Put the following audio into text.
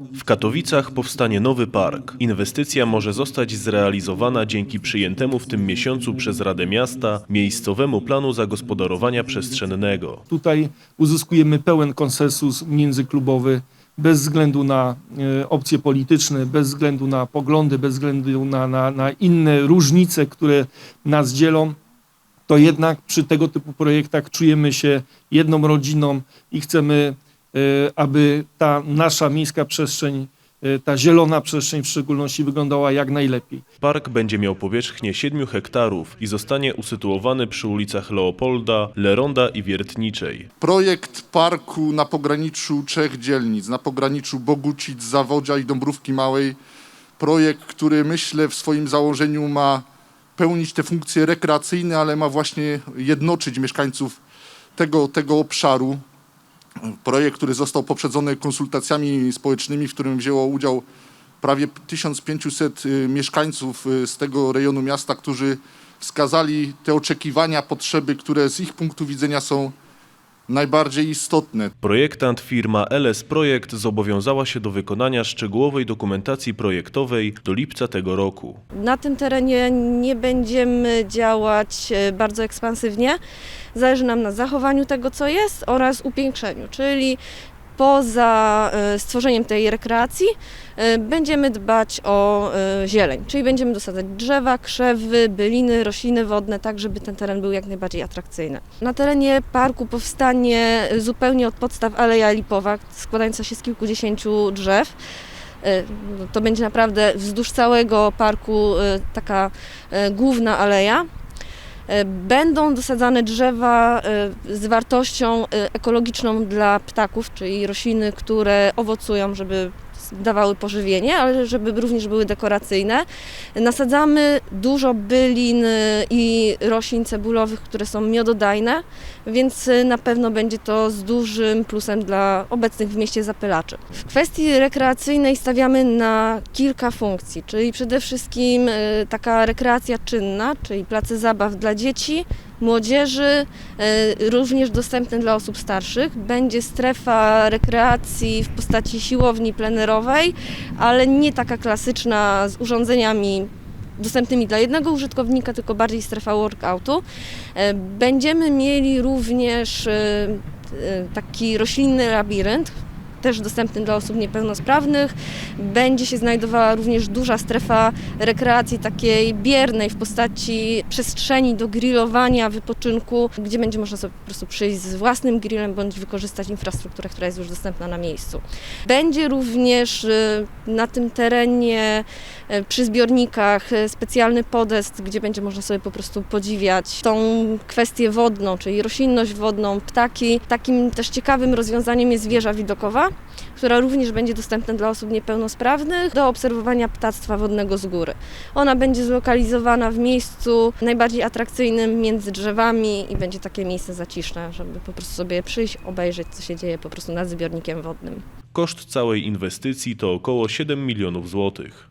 W Katowicach powstanie nowy park. Inwestycja może zostać zrealizowana dzięki przyjętemu w tym miesiącu przez Radę Miasta miejscowemu planu zagospodarowania przestrzennego. Tutaj uzyskujemy pełen konsensus międzyklubowy bez względu na e, opcje polityczne, bez względu na poglądy, bez względu na, na, na inne różnice, które nas dzielą. To jednak przy tego typu projektach czujemy się jedną rodziną i chcemy, aby ta nasza miejska przestrzeń, e, ta zielona przestrzeń w szczególności wyglądała jak najlepiej. Park będzie miał powierzchnię 7 hektarów i zostanie usytuowany przy ulicach Leopolda, Leronda i Wiertniczej. Projekt parku na pograniczu trzech dzielnic, na pograniczu Bogucic, Zawodzia i Dąbrówki Małej. Projekt, który myślę w swoim założeniu ma pełnić te funkcje rekreacyjne, ale ma właśnie jednoczyć mieszkańców tego, tego obszaru. Projekt, który został poprzedzony konsultacjami społecznymi, w którym wzięło udział prawie 1500 y, mieszkańców y, z tego rejonu miasta, którzy wskazali te oczekiwania, potrzeby, które z ich punktu widzenia są najbardziej istotne. Projektant firma LS Projekt zobowiązała się do wykonania szczegółowej dokumentacji projektowej do lipca tego roku. Na tym terenie nie będziemy działać e, bardzo ekspansywnie. Zależy nam na zachowaniu tego, co jest oraz upiększeniu, czyli poza e, stworzeniem tej rekreacji e, będziemy dbać o e, zieleń, czyli będziemy dosadzać drzewa, krzewy, byliny, rośliny wodne, tak żeby ten teren był jak najbardziej atrakcyjny. Na terenie parku powstanie zupełnie od podstaw aleja lipowa, składająca się z kilkudziesięciu drzew. To będzie naprawdę wzdłuż całego parku taka główna aleja. E, Będą dosadzane drzewa e, z wartością e, ekologiczną dla ptaków, czyli rośliny, które owocują, żeby dawały pożywienie, ale żeby również były dekoracyjne. Nasadzamy dużo bylin e, i roślin cebulowych, które są miododajne, więc e, na pewno będzie to z dużym plusem dla obecnych w mieście zapylaczy. W kwestii rekreacyjnej stawiamy na kilka funkcji, czyli przede wszystkim e, taka rekreacja czynna, czyli place zabaw dla dzieci, młodzieży, e, również dostępne dla osób starszych. Będzie strefa rekreacji w postaci siłowni plenerowej, ale nie taka klasyczna z urządzeniami dostępnymi dla jednego użytkownika, tylko bardziej strefa workoutu. E, Będziemy mieli również e, taki roślinny labirynt, też dostępny dla osób niepełnosprawnych. Będzie się znajdowała również duża strefa rekreacji takiej biernej w postaci przestrzeni do grillowania, wypoczynku, gdzie będzie można sobie po prostu przyjść z własnym grillem bądź wykorzystać infrastrukturę, która jest już dostępna na miejscu. Będzie również y, na tym terenie y, przy zbiornikach y, specjalny podest, gdzie będzie można sobie po prostu podziwiać tą kwestię wodną, czyli roślinność wodną, ptaki. Takim też ciekawym rozwiązaniem jest wieża widokowa, która również będzie dostępna dla osób niepełnosprawnych do obserwowania ptactwa wodnego z góry. Ona będzie zlokalizowana w miejscu najbardziej atrakcyjnym między drzewami i będzie takie miejsce zaciszne, żeby po prostu sobie przyjść, obejrzeć co się dzieje po prostu nad zbiornikiem wodnym. Koszt całej inwestycji to około 7 milionów złotych.